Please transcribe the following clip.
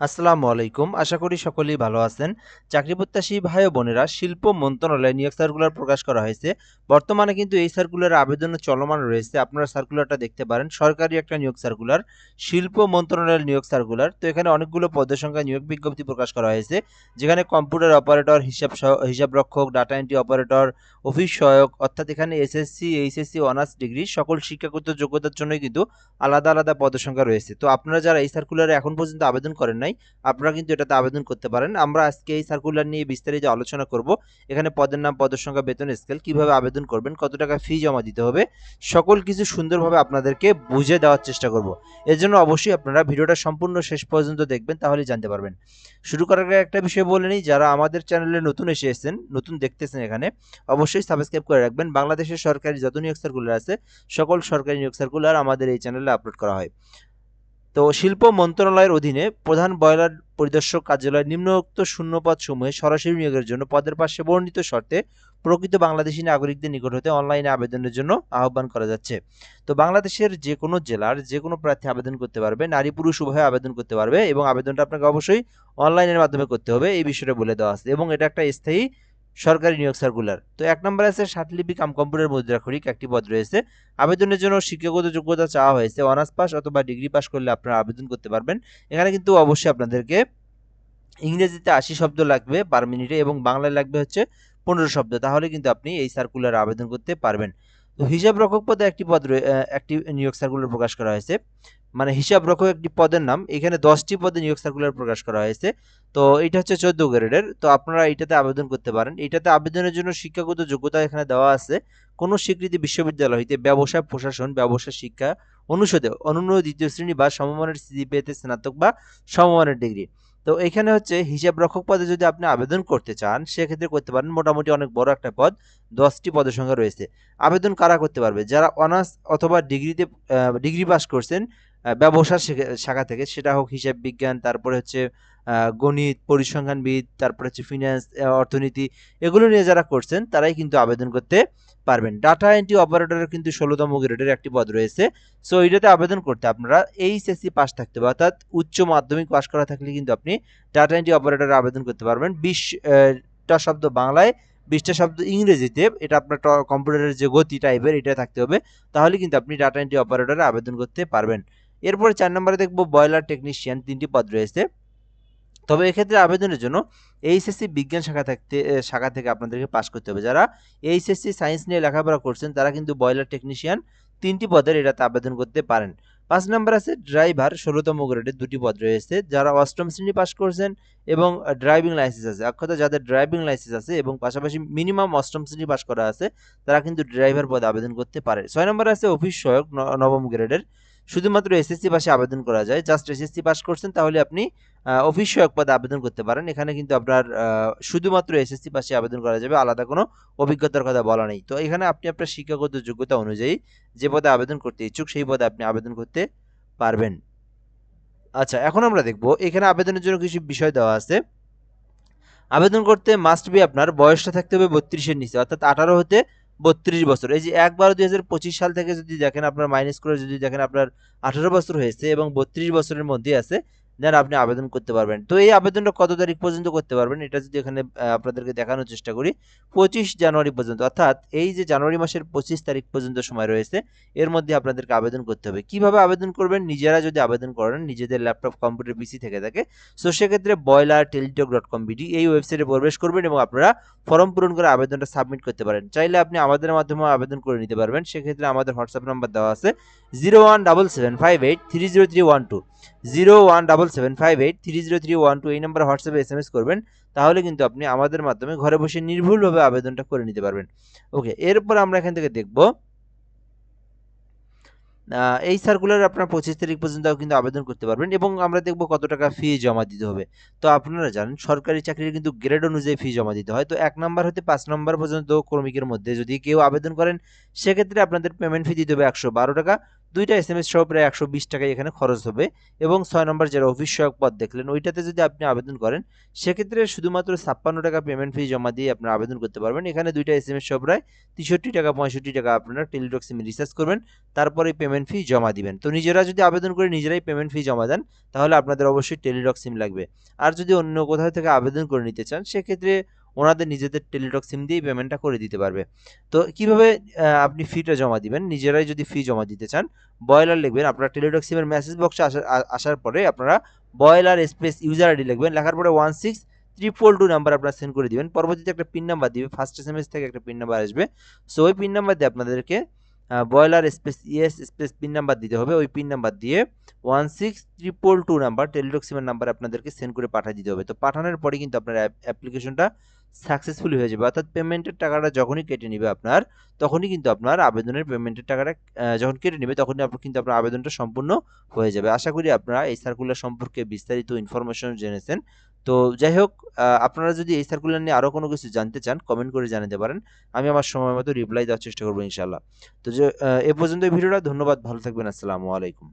আসসালামু আলাইকুম। আশা করি সকলেই ভালো আছেন। চাকরি প্রত্যাশী ভাই বোনেরা, শিল্প মন্ত্রণালয়ে নিয়োগ সার্কুলার প্রকাশ করা হয়েছে। বর্তমানে কিন্তু এই সার্কুলার আবেদন চলমান রয়েছে। আপনারা সার্কুলারটা দেখতে পারেন। সরকারি একটা নিয়োগ সার্কুলার, শিল্প মন্ত্রণালয়ের নিয়োগ সার্কুলার। তো এখানে অনেকগুলো পদের সংখ্যা নিয়োগ বিজ্ঞপ্তি প্রকাশ করা হয়েছে, যেখানে কম্পিউটার অপারেটর, হিসাব সহ- হিসাব রক্ষক, ডাটা এন্ট্রি অপারেটর, অফিস সহায়ক, অর্থাৎ এখানে এসএসসি, এইচএসসি, অনার্স ডিগ্রি সকল শিক্ষাগত যোগ্যতার জন্যই কিন্তু আলাদা আলাদা পদের সংখ্যা রয়েছে। তো আপনারা যারা এই সার্কুলারে এখন পর্যন্ত আবেদন করেন নাই। আপনারা কিন্তু এটাতে আবেদন করতে পারেন। আমরা আজকে এই সার্কুলার নিয়ে বিস্তারিত আলোচনা করব। এখানে পদের নাম, পদের সংখ্যা, বেতন স্কেল কীভাবে আবেদন করবেন, কত টাকা ফি জমা দিতে হবে, সকল কিছু সুন্দরভাবে আপনাদেরকে বুঝে দেওয়ার চেষ্টা করব। এর জন্য অবশ্যই আপনারা ভিডিওটা সম্পূর্ণ শেষ পর্যন্ত দেখবেন, তাহলে জানতে পারবেন। শুরু করার আগে একটা বিষয় বলে নিই, যারা আমাদের চ্যানেলে নতুন এসে এসেছেন, নতুন দেখতেছেন এখানে, অবশ্যই সাবস্ক্রাইব করে রাখবেন। বাংলাদেশের সরকারি যত নিয়োগ সার্কুলার আছে, সকল সরকারি নিয়োগ সার্কুলার আমাদের এই চ্যানেলে আপলোড করা হয়। তো শিল্প মন্ত্রণালয়ের অধীনে প্রধান বয়লার পরিদর্শক কার্যালয় নিম্নোক্ত শূন্যপদ সমূহে সরাসরি নিয়োগের জন্য পদের পাশে বর্ণিত শর্তে প্রকৃত বাংলাদেশি নাগরিকদের নিকট হতে অনলাইনে আবেদনের জন্য আহ্বান করা যাচ্ছে। তো বাংলাদেশের যে কোনো জেলার যে কোনো প্রার্থী আবেদন করতে পারবে, নারী পুরুষ উভয়ে আবেদন করতে পারবে এবং আবেদনটা আপনাকে অবশ্যই অনলাইনের মাধ্যমে করতে হবে, এই বিষয়টা বলে দেওয়া আছে এবং এটা একটা স্থায়ী সরকারি নিয়োগ সার্কুলার তো এক নম্বর আছে সাতলিপি কাম কম্পিউটার মুদ্রাক্ষরিক, একটি পদ রয়েছে। আবেদনের জন্য শিক্ষাগত যোগ্যতা চাওয়া হয়েছে। অনার্স পাস অথবা ডিগ্রি পাস করলে আপনারা আবেদন করতে পারবেন। এখানে কিন্তু অবশ্যই আপনাদেরকে ইংরেজিতে আশি শব্দ লাগবে পার মিনিটে এবং বাংলায় লাগবে হচ্ছে পনেরো শব্দ। তাহলে কিন্তু আপনি এই সার্কুলার আবেদন করতে পারবেন। তো হিসাব রক্ষক পদে একটি পদ একটি নিয়োগ সার্কুলার প্রকাশ করা হয়েছে। মানে হিসাব রক্ষক একটি পদের নাম, এখানে দশটি পদে নিয়োগ সার্কুলার প্রকাশ করা হয়েছে। তো এটা হচ্ছে চোদ্দ গ্রেডের, তো আপনারা এটাতে আবেদন করতে পারেন। এটাতে আবেদনের জন্য শিক্ষাগত যোগ্যতা এখানে দেওয়া আছে। কোন স্বীকৃতি বিশ্ববিদ্যালয় হইতে ব্যবসায় প্রশাসন, ব্যবসা, শিক্ষা অনুষদে অনন্য দ্বিতীয় শ্রেণি বা সমমানের সিজিপিএতে স্নাতক বা সমমানের ডিগ্রি। তো এখানে হচ্ছে হিসাব রক্ষক পদে যদি আপনি আবেদন করতে চান, সেক্ষেত্রে করতে পারেন মোটামুটি অনেক বড় একটা পদ, দশটি পদের সংখ্যা রয়েছে। আবেদন কারা করতে পারবে? যারা অনার্স অথবা ডিগ্রিতে ডিগ্রি পাস করছেন ব্যবসা শেখা- থেকে, সেটা হোক হিসাব বিজ্ঞান, তারপরে হচ্ছে গণিত, পরিসংখ্যানবিদ, তারপরে হচ্ছে ফিনান্স অর্থনীতি, এগুলো নিয়ে যারা করছেন, তারাই কিন্তু আবেদন করতে পারবেন। ডাটা এন্ট্রি অপারেটরের কিন্তু ষোলোতম গ্রেডের একটি পদ রয়েছে। সো এটাতে আবেদন করতে আপনারা এইচএসসি পাস থাকতে হবে। অর্থাৎ উচ্চ মাধ্যমিক পাস করা থাকলে কিন্তু আপনি ডাটা এন্ট্রি অপারেটরে আবেদন করতে পারবেন। বিশটা শব্দ বাংলায় বিশটা শব্দ ইংরেজিতে। এটা আপনার কম্পিউটারের যে গতি টাইপের এটা থাকতে হবে। তাহলে কিন্তু আপনি ডাটা এন্ট্রি অপারেটরে আবেদন করতে পারবেন। এরপরে চার নম্বরে দেখব বয়লার টেকনিশিয়ান তিনটি পদ রয়েছে। তবে এক্ষেত্রে আবেদনের জন্য এইচএসসি বিজ্ঞান শাখা থাকতে শাখা থেকে আপনাদেরকে পাশ করতে হবে। যারা এইচএসসি সায়েন্স নিয়ে লেখাপড়া করছেন, তারা কিন্তু বয়লার টেকনিশিয়ান তিনটি পদের এটাতে আবেদন করতে পারেন। পাঁচ নম্বর আছে ড্রাইভার ষোলোতম গ্রেডের দুটি পদ রয়েছে। যারা অষ্টম শ্রেণি পাস করছেন এবং ড্রাইভিং লাইসেন্স আছে, অর্থাৎ যাদের ড্রাইভিং লাইসেন্স আছে এবং পাশাপাশি মিনিমাম অষ্টম শ্রেণি পাস করা আছে, তারা কিন্তু ড্রাইভার পদে আবেদন করতে পারে। ছয় নম্বর আছে অফিস সহায়ক নবম গ্রেডের শুধুমাত্র এসএসসি পাশে আবেদন করা যায়। জাস্ট এসএসসি পাস করছেন, তাহলে আপনি অফিস সহায়ক পদে আবেদন করতে পারেন। এখানে কিন্তু আপনার শুধুমাত্র এসএসসি পাশে আবেদন করা যাবে, আলাদা কোনো অভিজ্ঞতার কথা বলা নেই। তো এখানে আপনি আপনার শিক্ষাগত যোগ্যতা অনুযায়ী যে পদে আবেদন করতে ইচ্ছুক, সেই পদে আপনি আবেদন করতে পারবেন। আচ্ছা এখন আমরা দেখব, এখানে আবেদনের জন্য কিছু বিষয় দেওয়া আছে। আবেদন করতে মাস্ট বি আপনার বয়সটা থাকতে হবে বত্রিশের নিচে, অর্থাৎ আঠারো হতে বত্রিশ বছর। এই যে এক বারো দুই হাজার পঁচিশ সাল থেকে যদি দেখেন আপনার মাইনাস করে যদি দেখেন আপনার আঠারো বছর হয়েছে এবং বত্রিশ বছরের মধ্যে আছে দেন আপনি আবেদন করতে পারবেন। তো এই আবেদনটা কত তারিখ পর্যন্ত করতে পারবেন? এটা যদি এখানে আপনাদেরকে দেখানোর চেষ্টা করি, পঁচিশ জানুয়ারি পর্যন্ত। অর্থাৎ এই যে জানুয়ারি মাসের পঁচিশ তারিখ পর্যন্ত সময় রয়েছে, এর মধ্যে আপনাদেরকে আবেদন করতে হবে। কীভাবে আবেদন করবেন? নিজেরা যদি আবেদন করেন, নিজেদের ল্যাপটপ, কম্পিউটার, পিসি থেকে থাকে। সো সেক্ষেত্রে boiler Teletalk dot com BD এই ওয়েবসাইটে প্রবেশ করবেন এবং আপনারা ফর্ম পূরণ করে আবেদনটা সাবমিট করতে পারেন। চাইলে আপনি আমাদের মাধ্যমে আবেদন করে নিতে পারবেন। সেক্ষেত্রে আমাদের হোয়াটসঅ্যাপ নাম্বার দেওয়া আছে zero one double seven five eight three zero three one two zero one double seven five eight three zero three one two এই নাম্বারে হোয়াটসঅ্যাপে এস এম এস করবেন, তাহলে কিন্তু আপনি আমাদের মাধ্যমে ঘরে বসে নির্ভুলভাবে আবেদনটা করে নিতে পারবেন। ওকে এরপর আমরা এখান থেকে দেখব এই সার্কুলার আপনার পঁচিশ তারিখ পর্যন্ত কিন্তু আবেদন করতে পারবেন এবং আমরা দেখব কত টাকা ফি জমা দিতে হবে। তো আপনারা জানেন, সরকারি চাকরির কিন্তু গ্রেড অনুযায়ী ফি জমা দিতে হয়। তো এক নম্বর হতে পাঁচ নম্বর পর্যন্ত ক্রমিকের মধ্যে যদি কেউ আবেদন করেন, সেক্ষেত্রে আপনাদের পেমেন্ট ফি দিতে হবে একশো বারো টাকা। দুইটা এস এম এস সহ প্রায় একশো বিশ টাকায় এখানে খরচ হবে এবং ছয় নম্বর যেটা অফিস সহায়ক পদ দেখলেন, ওইটাতে যদি আপনি আবেদন করেন, সেক্ষেত্রে শুধুমাত্র ছাপ্পান্ন টাকা পেমেন্ট ফি জমা দিয়ে আপনারা আবেদন করতে পারবেন। এখানে দুইটা এস এম এস সহ প্রায় তেষট্টি টাকা, পঁয়ষট্টি টাকা আপনারা টেলিটক সিমে রিচার্জ করবেন, তারপরে পেমেন্ট ফি জমা দিবেন। তো নিজেরা যদি আবেদন করে নিজেরাই পেমেন্ট ফি জমা দেন, তাহলে আপনাদের অবশ্যই টেলিটক সিম লাগবে। আর যদি অন্য কোথাও থেকে আবেদন করে নিতে চান, সেক্ষেত্রে ওনাদের নিজেদের টেলিটক সিম দিয়েই পেমেন্টটা করে দিতে পারবে। তো কীভাবে আপনি ফিটা জমা দিবেন? নিজেরাই যদি ফি জমা দিতে চান বয়লার লিখবেন, আপনার টেলিটক সিমের মেসেজ বক্সে আসার আসার পরে আপনারা বয়লার স্পেস ইউজার আইডি লিখবেন, লেখার পরে one six triple two number আপনারা সেন্ড করে দিবেন। পরবর্তীতে একটা পিন নাম্বার দিবে ফার্স্ট এস এম এস থেকে একটা পিন নাম্বার আসবে। সো ওই পিন নাম্বার দিয়ে আপনাদেরকে boiler space ES space pin number দিতে হবে। ওই পিন নাম্বার দিয়ে one six triple two number Teletalk সিমের নাম্বার আপনাদেরকে সেন্ড করে পাঠিয়ে দিতে হবে। তো পাঠানোর পরে কিন্তু আপনার অ্যাপ্লিকেশনটা সাকসেসফুলি হয়ে যাবে। অর্থাৎ পেমেন্টের টাকাটা যখনই কেটে নেবে আপনার, তখনই কিন্তু আপনার আবেদনের পেমেন্টের টাকাটা যখন কেটে নেবে, তখনই আপনার কিন্তু আপনার আবেদনটা সম্পূর্ণ হয়ে যাবে। আশা করি আপনারা এই সার্কুলার সম্পর্কে বিস্তারিত ইনফরমেশন জেনেছেন। তো যাই হোক আপনারা যদি এই সার্কুলার নিয়ে আরও কোনো কিছু জানতে চান কমেন্ট করে জানাতে পারেন। আমি আমার সময় মতো রিপ্লাই দেওয়ার চেষ্টা করব ইনশাল্লাহ তো যে এ পর্যন্ত ভিডিওটা। ধন্যবাদ। ভালো থাকবেন। আসসালামু আলাইকুম।